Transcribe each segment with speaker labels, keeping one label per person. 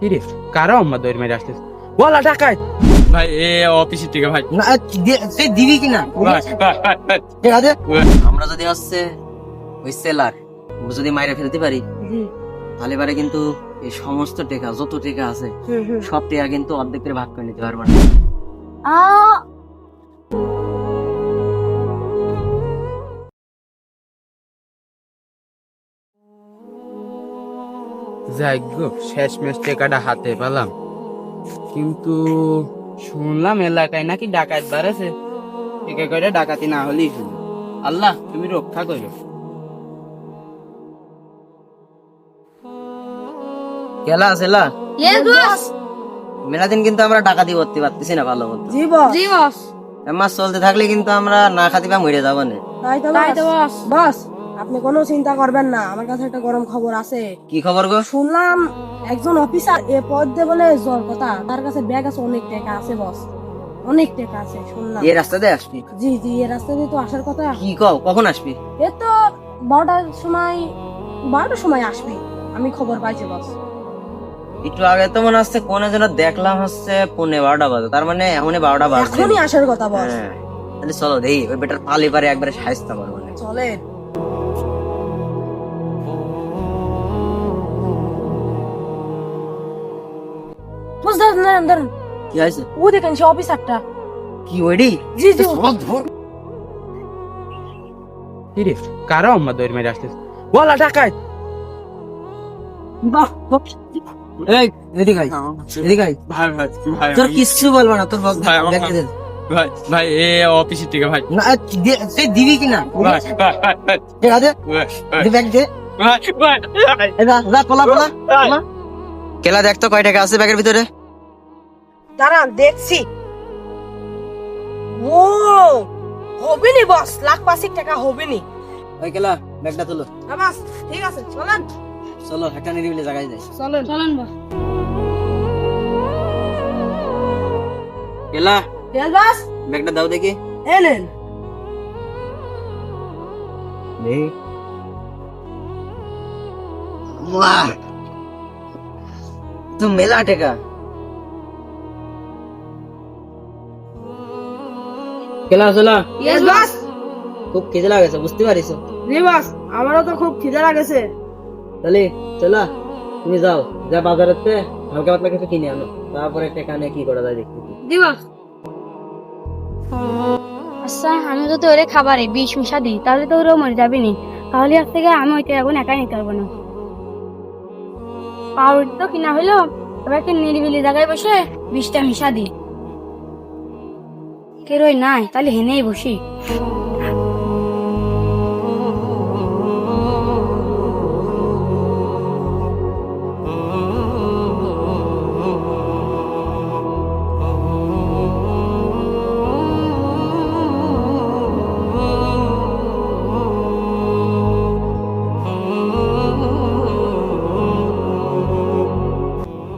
Speaker 1: কিরে কারা আম্মা দৌড় মেরে আসতেছে। বলা টাকায় ভাই এ অফিসের থেকে ভাই।
Speaker 2: না সে দিবি কিনা? আমরা যদি হচ্ছে ওই সেলার যদি মাইরে ফেলতে পারি তাহলে এবারে কিন্তু এই সমস্ত টেকা যত টেকা আছে সব টেকা কিন্তু অর্ধেক করে ভাগ করে নিতে পারব না।
Speaker 1: যাই শেষ মেশ টাকাটা হাতে পেলাম। কিন্তু শুনলাম এলাকায় নাকি ডাকাত বাড়াছে একে করে ডাকাতি না হলেই হলো। আল্লাহ তুমি রক্ষা করো।
Speaker 2: কেলা সেলা
Speaker 3: ইয়েস বস
Speaker 2: মেলা দিন কিন্তু আমরা ডাকাতি করতে পারতেছি না ভালো মতো। মাস চলতে থাকলে কিন্তু আমরা না খাতে বা মরে যাব না।
Speaker 4: তাই তো
Speaker 3: তাই তো
Speaker 4: বস
Speaker 3: বস
Speaker 4: বস আপনি কোনো চিন্তা করবেন না আমার কাছে একটা গরম খবর আছে।
Speaker 2: কি খবর গো?
Speaker 4: শুনলাম একজন অফিসার এ পদ দিয়ে বলে জ্বর কথা তার কাছে ব্যাগ আছে অনেক টাকা আছে বস। অনেক টাকা আছে শুনলাম।
Speaker 2: এই রাস্তাতে আসবি?
Speaker 4: জি জি এ রাস্তা দিয়ে তো আসার কথা।
Speaker 2: কি কও কখন আসবি?
Speaker 4: এ তো বারোটার সময় বারোটার সময় আসবে আমি খবর পাইছি বস।
Speaker 2: একটু আগে তো মনে হচ্ছে কোন যেন দেখলাম হচ্ছে পৌনে বারোটা বাজে তার মানে এখনই বারোটা বাজে।
Speaker 4: এখনই আসার কথা বস।
Speaker 2: হ্যাঁ তাহলে চলো দেই ওই বেটার পালি পারে একবারে সাহায্য করব না
Speaker 4: চলেন। দাঁড়ান দাঁড়ান
Speaker 2: কি হয়েছে
Speaker 4: ও দেখেন সে অফিসারটা
Speaker 2: কি ওইডি
Speaker 4: জি জি
Speaker 1: কিরে কারা আম্মা দৌড় মেরে আসতেছে বলা টাকায়
Speaker 4: বাহ।
Speaker 2: এই এদিকে এদিকে।
Speaker 1: ভাই ভাই ভাই
Speaker 2: তোর কিচ্ছু বলব না তোর
Speaker 1: ভাই, আমার-
Speaker 2: দে।
Speaker 1: ভাই ভাই এ অফিসের থেকে ভাই
Speaker 2: না তুই দিবি কিনা
Speaker 1: ভাই ভাই ভাই ভাই
Speaker 2: ঠিক আছে
Speaker 1: ভাই, ভাই,
Speaker 2: দি ব্যাগ দে
Speaker 1: ভাই ভাই
Speaker 2: এই যা, যা, পলা, পলা, পলা। কেলা দেখ তো কয় টাকা আছে ব্যাগের ভিতরে
Speaker 4: দাঁড়ান দেখছি। ও হবে নি বস লাখ পাঁচেক টাকা হবে নি
Speaker 2: ওই কেলা ব্যাগটা তুলো।
Speaker 4: না বাস ঠিক আছে চলেন।
Speaker 2: চলো একটা নিরিবিলি জায়গায় যাই।
Speaker 4: চলেন।
Speaker 3: চলেন বস।
Speaker 2: কেলা
Speaker 4: তেল বাস।
Speaker 2: ব্যাগটা দাও দেখি।
Speaker 4: এলেন
Speaker 2: বাহ তো মেলা টাকা। কেলা চলা
Speaker 4: ইয়েস বাস
Speaker 2: খুব খিদে লাগেছে বুঝতে পারিস?
Speaker 4: জি বাস আমারও তো খুব খিদে লাগেছে।
Speaker 2: তাহলে চলা তুমি যাও। যা বাজারেতে হালকা পাতলা কিছু কিনে আনো। তারপরে কি করা যায় দেখতে।
Speaker 3: জি বস আচ্ছা আমি যদি ওরে খাবারে বিষ মিশা দিই তাহলে তো ওরাও মরে যাবে নি। তাহলে আজ থেকে আমি ওইটা এখন একাই নিতে পারব না। পাউরুটি তো কিনা হইল এবার একটা নিরিবিলি জায়গায় বসে বিষটা মিশা দিই। কে রই নাই তাহলে হেনেই বসি।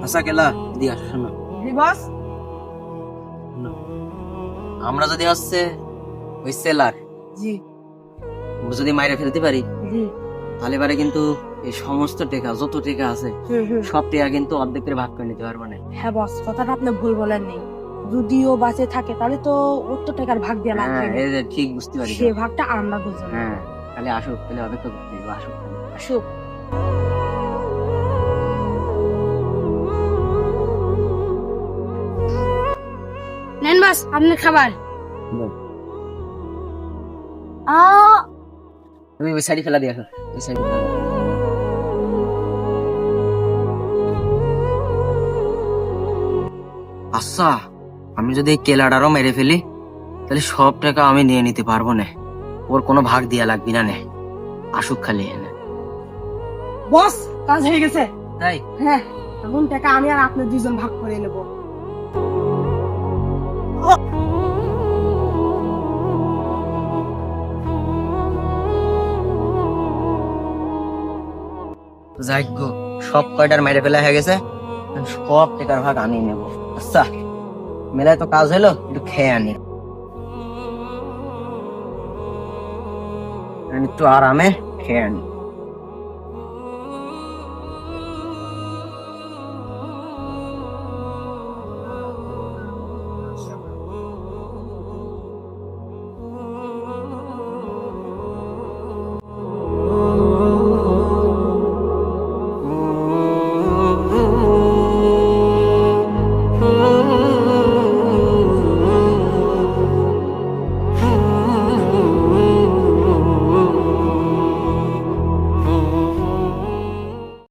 Speaker 2: আচ্ছা কেলা দিয়ে আসো শোনো
Speaker 4: বাস
Speaker 2: আমরা যদি হচ্ছে ওই সেলার
Speaker 4: জি।
Speaker 2: যদি মাইরে ফেলতে পারি
Speaker 4: জি।
Speaker 2: তাহলে এবারে কিন্তু এই সমস্ত টেকা যত টেকা আছে সব টেকা কিন্তু অর্ধেক করে ভাগ করে নিতে পারব না।
Speaker 4: হ্যাঁ বস কথাটা আপনি ভুল বলেন নেই যদিও বাঁচে থাকে তাহলে তো তো টাকার ভাগ দেওয়া
Speaker 2: হ্যাঁ
Speaker 4: লাগবে
Speaker 2: এই যে ঠিক বুঝতে পারি
Speaker 4: সে ভাগটা আমরা দুজন
Speaker 2: হ্যাঁ তাহলে আসুক তাহলে অপেক্ষা করতে আসুক।
Speaker 4: আসুক।
Speaker 3: আপনার খাবার?
Speaker 2: দাও।
Speaker 3: আ।
Speaker 2: তুমি ওই সাইডে ফেলা দিয়ে ওই সাইডে। আচ্ছা আমি যদি এই কেলাটারও মেরে ফেলি তাহলে সব টাকা আমি নিয়ে নিতে পারব না। ওর কোনো ভাগ দিয়া লাগবি না নে। আসুক খালি এনে।
Speaker 4: বস কাজ হয়ে গেছে।
Speaker 2: তাই
Speaker 4: হ্যাঁ এখন টাকা আমি আর আপনি দুজন ভাগ করে নেব।
Speaker 2: যাই সব কয়টার মেরে ফেলা হয়ে গেছে? সব টেকার ভাগ আমি নেব। আচ্ছা মেলায় তো কাজ হলো একটু খেয়ে আনি। একটু আরামে খেয়ে আনি।